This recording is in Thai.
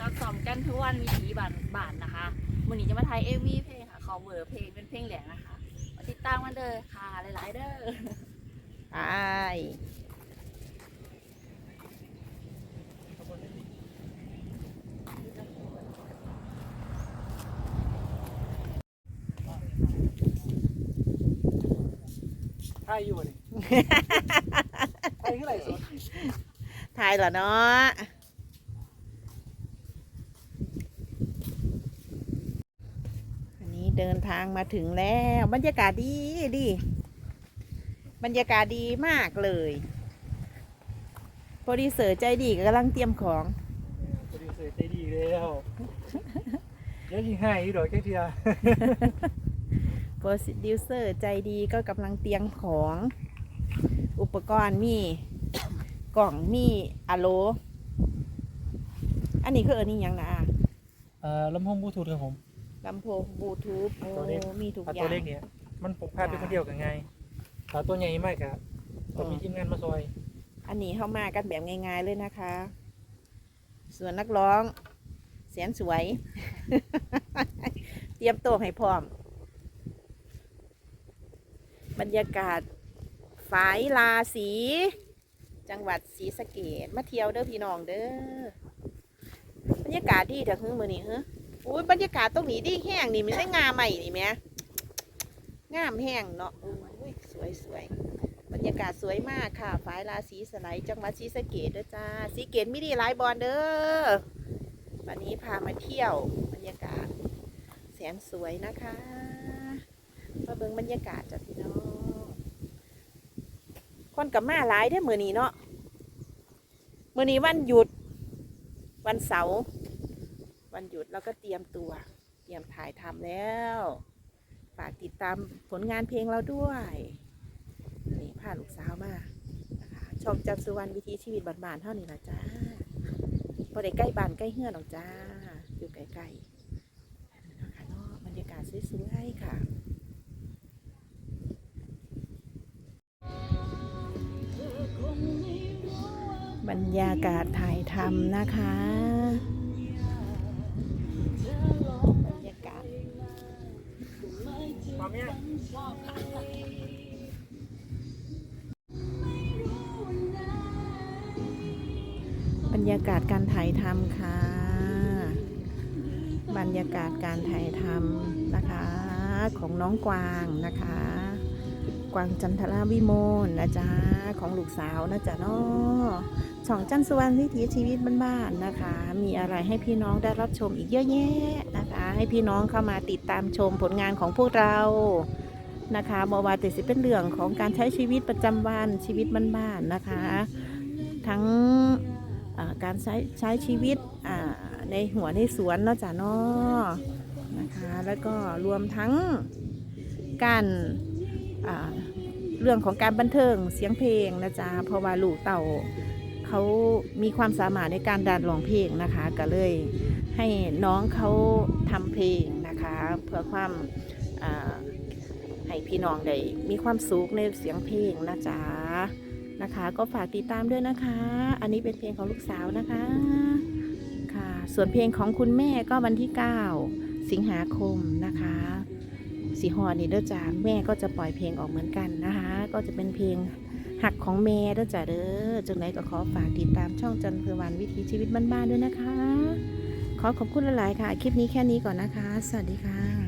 ก็ซ้อมกันทุกวันวิถีบานบานนะคะวันนี้จะมาไทยเอวีเพลงค่ะขอเบอร์เพลงเป็นเพลงแหลงนะคะมาติดตามกันเด้อค่ะ หลายๆเด้อไปถ่ายอยู่นี่ถ่ายคือไรสดถ่ายเหรอเนาะอันนี้ เดินทางมาถึงแล้ว บรรยากาศดีดี บรรยากาศดีมากเลยโปรดิวเซอร์ใจดีกำลังเตรียมของโปรดิวเซอร์ใจดีแล้วเดี๋ยวยิงให้อีกดอกแค่เทียโปรดิวเซอร์ใจดีก็กำลังเตรียมของ อุปกรณ์มีกล่องมีอะโล อันนี้คืออันนี้ยังนะเอ่อลำโพงบลูทูธครับผม ลำโพงบลูทูธโอ้ตัวนี้มีทุกถ้าอย่าตัวง เล็กเนี่ยมันปกพาเป็นคนเดียวกันไงถ้าตัวใหญ่มากอะต้องมีทีมงานมาซอย อันนี้เข้ามากันแบบง่ายๆเลยนะคะ ส่วนนักร้องเสียงสวย เตรียมตัวให้พร้อม บรรยากาศฝายลาสี จังหวัดศรีสะเกดมาเที่ยวเด้อพี่น้องเด้อบรรยากาศดีเถอะฮึมือนี่ฮึอุ้ อุ้ยบรรยากาศตรงนี้ดีแห้งนี่มันได้งามใหม่นี่แหมงามแห้งเนาะอุ้ยสวยสวยบรรยากาศสวยมากค่ะฝายลาสีสไลจังหวัดศรีสะเกดเด้อจ้าศรีเกดมิดีไลายบอลเด้อวันนี้พามาเที่ยวบรรยากาศแสนสวยนะคะมาเบิ่งบรรยากาศจ้ะพี่น้องคนกับมาหลายได้อมือนี้เนาะมือนี้วันหยุด วันเสาร์ วันหยุดเราก็เตรียมตัว เตรียมถ่ายทำแล้ว ฝากติดตามผลงานเพลงเราด้วยนี่พาลูกสาวมานะคะช่องจันทร์สุวรรณวิถีชีวิตบานๆเท่านี้นะจ้าพอได้ใกล้บ้านใกล้เฮือนหรอกจ้า อยู่ใกล้ๆนะคะเนาะบรรยากาศสวยๆค่ะบรรยากาศถ่ายทำนะคะ ยากาศการถ่ายทำค่ะ บรรยากาศการถ่ายทำนะคะของน้องกวางนะคะ กวางจันทราวิโมลนะจ๊ะของลูกสาวนะจ๊ะเนาะช่องจันทร์สวรรค์วิถีชีวิตบ้านๆนะคะ มีอะไรให้พี่น้องได้รับชมอีกเยอะแยะนะคะ ให้พี่น้องเข้ามาติดตามชมผลงานของพวกเรานะคะบว่าแต่สิเป็นเรื่องของการใช้ชีวิตประจำวันชีวิตบ้านๆนะคะ ทั้ง การใช้ใช้ชีวิตในหัวในสวนเนาะจ๊ะเนาะนะคะแล้วก็รวมทั้งการเรื่องของการบันเทิงเสียงเพลงนะจ๊ะเพราะว่าลูกเต่าเขามีความสามารถในการดันร้องเพลงนะคะ ก็เลยให้น้องเขาทำเพลงนะคะ เพื่อความให้พี่น้องได้มีความสุขในเสียงเพลงนะจ๊ะ นะคะ ก็ฝากติดตามด้วยนะคะ อันนี้เป็นเพลงของลูกสาวนะคะค่ะ ส่วนเพลงของคุณแม่ก็วันที่ 9 สิงหาคมนะคะสีหอนี่เด้อจ้าแม่ก็จะปล่อยเพลงออกเหมือนกันนะคะ ก็จะเป็นเพลงหักของแม่เด้อจ้าเด้อจังไรก็ขอฝากติดตามช่องจันทร์วันวิถีชีวิตบ้านๆด้วยนะคะ ขอขอบคุณหลายๆค่ะ คลิปนี้แค่นี้ก่อนนะคะ สวัสดีค่ะ